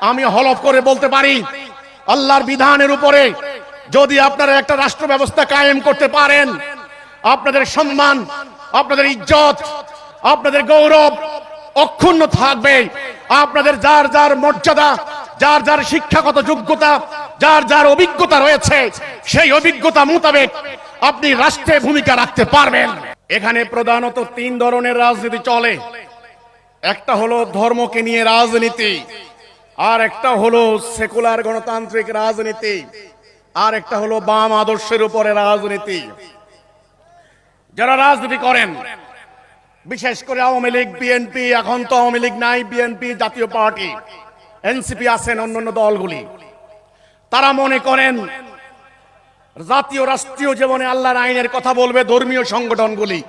আমি হলফ করে বলতে পারি, আল্লাহর বিধানের উপরে যদি আপনারা একটা রাষ্ট্র ব্যবস্থা কায়েম করতে পারেন, আপনাদের সম্মান, আপনাদের ইজ্জত, আপনাদের গৌরব অক্ষুণ্ণ থাকবে। আপনাদের যার যার মর্যাদা, যার যার শিক্ষাগত যোগ্যতা, যার যার অভিজ্ঞতা রয়েছে, সেই অভিজ্ঞতা মোতাবেক আপনি রাষ্ট্রে ভূমিকা রাখতে পারবেন। এখানে প্রধানত তিন ধরনের রাজনীতি চলে। একটা হলো ধর্মকে নিয়ে রাজনীতি। আর একটা হলো সেকুলার গণতান্ত্রিক রাজনীতি, আর একটা হলো বাম আদর্শের উপরে রাজনীতি। যারা রাজনীতি করেন, বিশেষ করে আওয়ামী লীগ, বিএনপি, এখন তো আওয়ামী লীগ নাই, বিএনপি জাতীয় পার্টি, এনসিপি আছেন অন্যান্য দলগুলি, তারা মনে করেন জাতীয় রাষ্ট্রীয় জীবনে আল্লাহর আইনের কথা বলবে ধর্মীয় সংগঠনগুলি,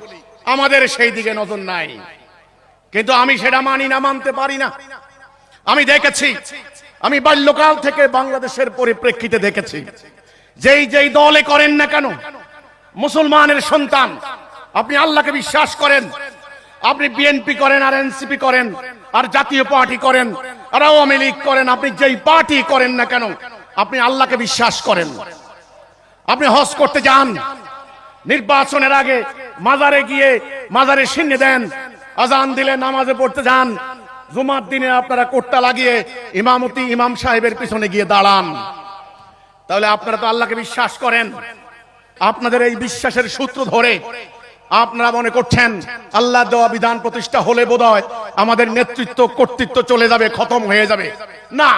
আমাদের সেই দিকে নজর নাই। কিন্তু আমি সেটা মানি না, মানতে পারি না। আমি দেখেছি। আমি বাল্যকাল থেকে বাংলাদেশের পরিপ্রেক্ষিতে দেখেছি। যেই যেই দলে করেন না কেন, মুসলমানের সন্তান, আপনি আল্লাহকে বিশ্বাস করেন, আপনি বিএনপি করেন, আর এনসিপি করেন, আর জাতীয় পার্টি করেন, আর আওয়ামী লীগ করেন, আপনি যেই পার্টি করেন না কেন, আপনি আল্লাহকে বিশ্বাস করেন। আপনি হজ করতে যান, নির্বাচনের আগে মাজারে গিয়ে মাজারে সিন্নি দেন, আজান দিলে নামাজে পড়তে যান জুমার দিনে আপনারা কোট্টা লাগিয়ে ইমামতি ইমাম সাহেবের পিছনে গিয়ে দাঁড়ান। তাহলে আপনারা তো আল্লাহকে বিশ্বাস করেন। আপনাদের এই বিশ্বাসের সূত্র ধরে আপনারা মনে করছেন, আল্লাহ দেওয়া বিধান প্রতিষ্ঠা হলে বোধহয় আমাদের নেতৃত্ব, কর্তৃত্ব চলে যাবে, খতম হয়ে যাবে। না,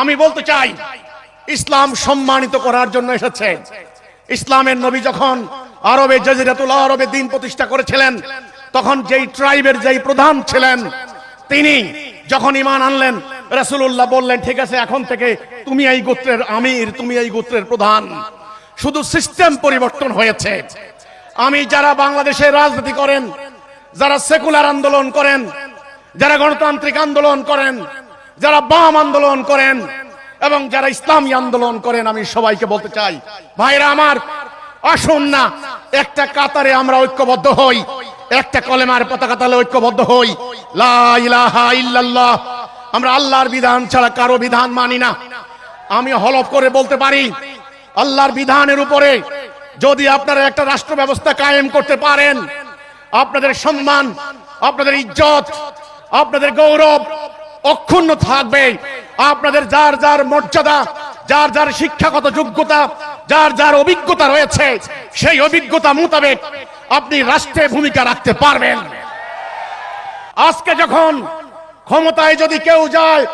আমি বলতে চাই, ইসলাম সম্মানিত করার জন্য এসেছে। ইসলামের নবী যখন আরবে, জাজিরাতুল আরবে দিন প্রতিষ্ঠা করেছিলেন, তখন যেই ট্রাইবের যেই প্রধান ছিলেন তিনি যখন ইমান আনলেন, রাসূলুল্লাহ বললেন, ঠিক আছে, এখন থেকে তুমি এই গোত্রের আমির, তুমি এই গোত্রের প্রধান। শুধু সিস্টেম পরিবর্তন হয়েছে। আমি যারা বাংলাদেশে রাজনীতি করেন, যারা সেকুলার আন্দোলন করেন, যারা গণতান্ত্রিক আন্দোলন করেন, যারা বাম আন্দোলন করেন, এবং যারা ইসলামী আন্দোলন করেন, আমি সবাইকে বলতে চাই, ভাইরা আমার, আসুন না, একটা কাতারে আমরা ঐক্যবদ্ধ হই, একটা কলেমার পতাকা তালে ঐক্যবদ্ধ হই আমরা আল্লাহর বিধান ছাড়া কারও বিধান মানি না। আমি হলফ করে বলতে পারি, আল্লাহর বিধানের উপরে যদি আপনারা একটা রাষ্ট্র ব্যবস্থা কায়েম করতে পারেন, আপনাদের সম্মান, আপনাদের ইজ্জত, আপনাদের গৌরব অক্ষুণ্ণ থাকবে। আপনাদের যার যার মর্যাদা, যার যার শিক্ষাগত যোগ্যতা, যার যার অভিজ্ঞতা রয়েছে, সেই অভিজ্ঞতা মোতাবেক আপনি রাষ্ট্রে ভূমিকা রাখতে পারবেন। আজকে যখন ক্ষমতায় যদি কেউ যায়